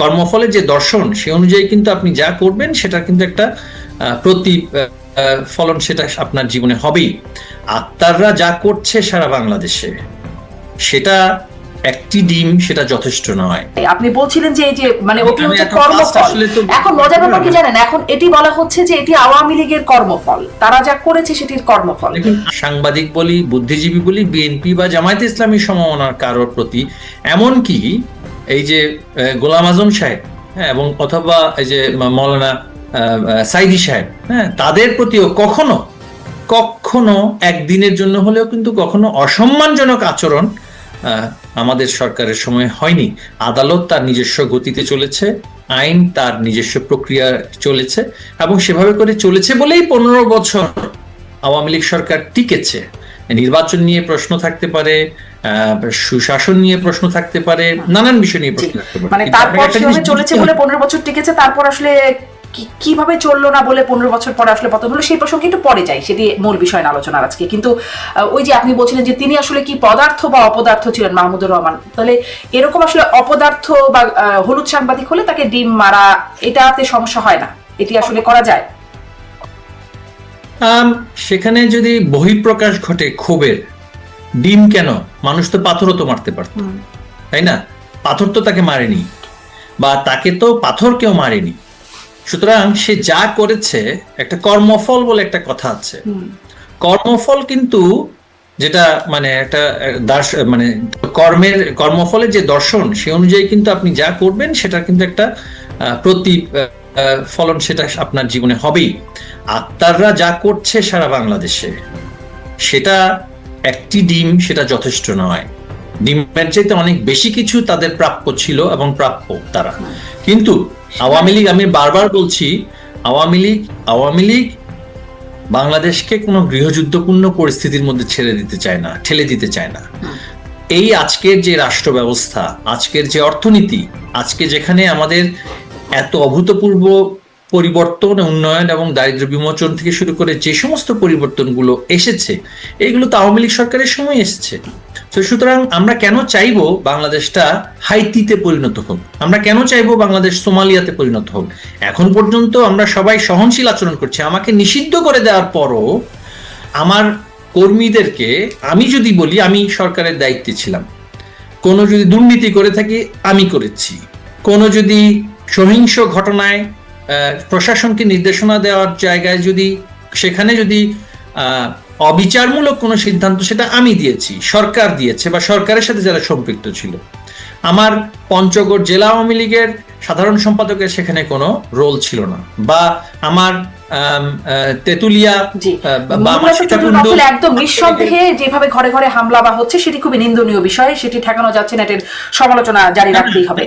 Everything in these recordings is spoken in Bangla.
কর্মফলের যে দর্শন সে অনুযায়ী কিন্তু আপনি যা করবেন সেটা কিন্তু একটা প্রতি ফলন সেটা আপনার জীবনে হবেই। আত্মাররা যা করছে সারা বাংলাদেশে সেটা একটি ডিম সেটা যথেষ্ট নয়। আপনি বলছিলেন যে এই যে মানে ওটি হচ্ছে কর্মফল। এখন মজার ব্যাপার কি জানেন? এখন এটি বলা হচ্ছে যে এটি আওয়ামী লীগের কর্মফল। তারা যা করেছে সেটির কর্মফল। সাংবাদিক বলি বুদ্ধিজীবী বলি বিএনপি বা জামায়াতে ইসলামী সমমনার কারোর প্রতি এমনকি এই যে গোলাম আজম সাহেব হ্যাঁ এবং অথবা এই যে মৌলানা সাইদি সাহেব হ্যাঁ তাদের প্রতিও কখনো কখনো একদিনের জন্য হলেও কিন্তু কখনো অসম্মানজনক আচরণ আমাদের সরকারের সময় হয়নি। আদালত তার নিজস্ব গতিতে চলেছে, আইন তার নিজস্ব প্রক্রিয়া চলেছে, এবং সেভাবে করে চলেছে বলেই পনেরো বছর আওয়ামী লীগ সরকার টিকেছে। নির্বাচন নিয়ে প্রশ্ন থাকতে পারে সুশাসন নিয়ে প্রশ্ন থাকতে পারে নানান বিষয় নিয়ে প্রশ্ন থাকতে পারে। মানে তারপর সেভাবে চলেছে বলে পনেরো বছর টিকেছে তারপর আসলে কীভাবে চলল না বলে পনেরো বছর পরে আসলে পতন হলো সেই প্রসঙ্গে একটু পরে যাই সেটি মূল বিষয় না আলোচনার আজকে। কিন্তু ওই যে আপনি বলছিলেন যে তিনি আসলে কি পদার্থ বা অপদার্থ ছিলেন মাহমুদুর রহমান তাহলে এরকম আসলে অপদার্থ বা হলুদ সাংবাদিক হলে তাকে ডিম মারা এটাতে সমস্যা হয় না এটি আসলে করা যায়? সেখানে যদি বহিঃপ্রকাশ ঘটে ক্ষোভের ডিম কেন? মানুষ তো পাথরও তো মারতে পারত। তাই না? পাথর তো তাকে মারেনি বা তাকে তো পাথর কেউ মারেনি। সুতরাং সে যা করেছে একটা কর্মফল বলে একটা কথা আছে। কর্মফল কিন্তু যেটা মানে একটা দার্শ মানে কর্মের কর্মফলের যে দর্শন সে অনুযায়ী কিন্তু আপনি যা করবেন সেটা কিন্তু একটা আহ, প্রতি ফলন সেটা আপনার জীবনে হবেই। আত্মাররা যা করছে সারা বাংলাদেশে, সেটা একটি ডিম, সেটা যথেষ্ট নয়। ডিমের চাইতে অনেক বেশি কিছু তাদের প্রাপ্য ছিল এবং প্রাপ্য তারা। কিন্তু আওয়ামী লীগ, আমি বারবার বলছি, আওয়ামী লীগ আওয়ামী লীগ বাংলাদেশকে কোনো গৃহযুদ্ধপূর্ণ পরিস্থিতির মধ্যে ছেড়ে দিতে চায় না, ঠেলে দিতে চায় না। এই আজকের যে রাষ্ট্র ব্যবস্থা আজকের যে অর্থনীতি, আজকে যেখানে আমাদের এত অভূতপূর্ব পরিবর্তন, উন্নয়ন এবং দারিদ্র বিমোচন থেকে শুরু করে যে সমস্ত পরিবর্তনগুলো এসেছে এগুলো তো আওয়ামী লীগ সরকারের সময় এসেছে। তো সুতরাং আমরা কেন চাইব বাংলাদেশটা হাইতিতে পরিণত হোক? আমরা কেন চাইব বাংলাদেশ সোমালিয়াতে পরিণত হোক? এখন পর্যন্ত আমরা সবাই সহনশীল আচরণ করছি। আমাকে নিষিদ্ধ করে দেওয়ার পরও আমার কর্মীদেরকে আমি যদি বলি, আমি সরকারের দায়িত্বে ছিলাম। কোনো যদি দুর্নীতি করে থাকি, আমি করেছি। কোনো যদি সহিংস ঘটনায় প্রশাসনকে নির্দেশনা দেওয়ার জায়গায় যদি, সেখানে যদি অবিচারমূলক কোনো সিদ্ধান্ত, সেটা আমি দিয়েছি, সরকার দিয়েছে বা সরকারের সাথে যারা সম্পৃক্ত ছিল। আমার পঞ্চগড় জেলা আওয়ামী লীগের সাধারণ সম্পাদকের সেখানে কোনো রোল ছিল না বা আমার তেতুলিয়া একদম নিঃসন্দেহে যেভাবে ঘরে ঘরে হামলা বা হচ্ছে সেটি খুবই নিন্দনীয় বিষয়। সেটি ঠেকানো যাচ্ছে না এটির সমালোচনা জারি রাখতেই হবে।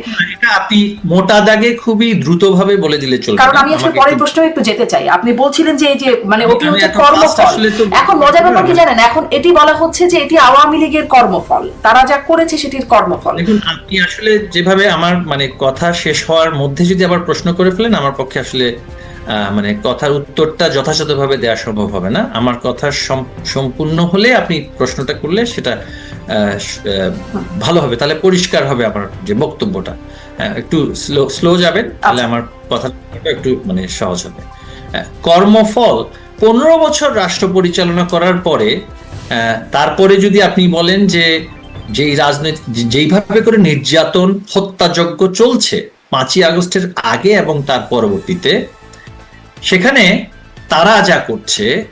আপনি মোটা দাগে খুবই দ্রুতভাবে বলে দিলে চলবে। কারণ আমি আসলে পরের প্রশ্নে একটু যেতে চাই। আপনি বলছিলেন যে এই যে মানে ওটি হচ্ছে এখন কর্মফল। এখন মজার ব্যাপার কি জানেন? এখন এটি বলা হচ্ছে যে এটি আওয়ামী লীগের কর্মফল। তারা যা করেছে সেটির কর্মফল। দেখুন আপনি আসলে যেভাবে আমার মানে কথা শেষ হওয়ার মধ্যে যদি আবার প্রশ্ন করে ফেলেন আমার পক্ষে আসলে মানে কথার উত্তরটা যথাযথভাবে দেওয়া সম্ভব হবে না। আমার কথা সম্পূর্ণ হলে আপনি প্রশ্নটা করলে সেটা ভালো হবে। তাহলে পরিষ্কার হবে আমার যে বক্তব্যটা। একটু স্লো স্লো যাবেন তাহলে আমার কথা একটু মানে সহজ হবে। কর্মফল পনেরো বছর রাষ্ট্র পরিচালনা করার পরে তারপরে যদি আপনি বলেন যে যেই রাজনৈতিক যেইভাবে করে নির্যাতন হত্যাযজ্ঞ চলছে পাঁচই আগস্টের আগে এবং তার পরবর্তীতে সেখানে তারা যা করছে,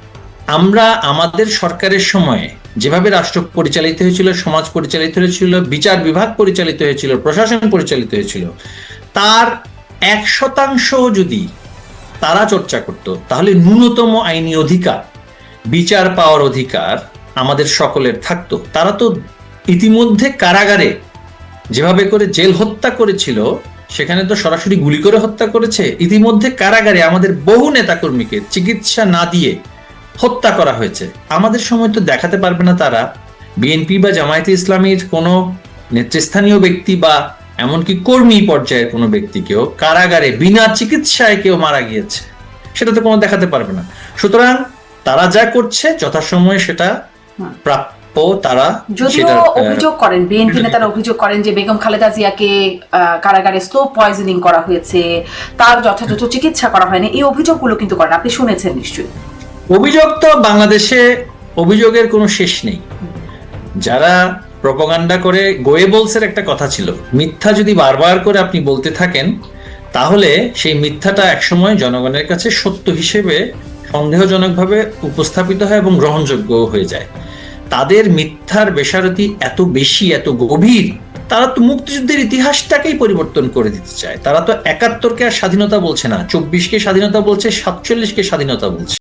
আমরা আমাদের সরকারের সময়ে যেভাবে রাষ্ট্র পরিচালিত হয়েছিল, সমাজ পরিচালিত হয়েছিল, বিচার বিভাগ পরিচালিত হয়েছিল, প্রশাসন পরিচালিত হয়েছিল, তার এক শতাংশ যদি তারা চর্চা করত, তাহলে ন্যূনতম আইনি অধিকার, বিচার পাওয়ার অধিকার আমাদের সকলের থাকতো। তারা তো ইতিমধ্যে কারাগারে যেভাবে করে জেল হত্যা করেছিল সেখানে তো সরাসরি গুলি করে হত্যা করেছে। ইতিমধ্যে কারাগারে আমাদের বহু নেতাকর্মীকে চিকিৎসা না দিয়ে হত্যা করা হয়েছে। আমাদের সময় তো দেখাতে পারবে না তারা। বিএনপি বা জামায়াতে ইসলামীর কোনো নেতৃস্থানীয় ব্যক্তি বা এমনকি কর্মী পর্যায়ের কোনো ব্যক্তিকেও কারাগারে বিনা চিকিৎসায় কেউ মারা গিয়েছে। সেটা তো কোনো দেখাতে পারবে না। সুতরাং তারা যা করছে যথাসময়ে সেটা প্রাপ্য ও তারা যদিও অভিযোগ করেন বিএনপি নেতারা অভিযোগ করেন যে বেগম খালেদা জিয়াকে কারাগারে স্লো পয়জনিং করা হয়েছে তার যথাযথ চিকিৎসা করা হয়নি এই অভিযোগগুলো কিন্তু করেন আপনি শুনেছেন নিশ্চয়ই। অভিযোগ তো বাংলাদেশে অভিযোগের কোনো শেষ নেই। যারা প্রপাগান্ডা করে গোয়েবলসের একটা কথা ছিল মিথ্যা যদি বারবার করে আপনি বলতে থাকেন তাহলে সেই মিথ্যাটা একসময় জনগণের কাছে সত্য হিসেবে সন্দেহজনকভাবে উপস্থাপিত হয় এবং গ্রহণযোগ্য হয়ে যায়। তাদের মিথ্যার বেসারতি এত বেশি, এত গভীর, তারা তো মুক্তিযুদ্ধের ইতিহাসটাকেই পরিবর্তন করে দিতে চায়। তারা তো একাত্তরকে আর স্বাধীনতা বলছে না, চব্বিশকে স্বাধীনতা বলছে, সাতচল্লিশকে স্বাধীনতা বলছে।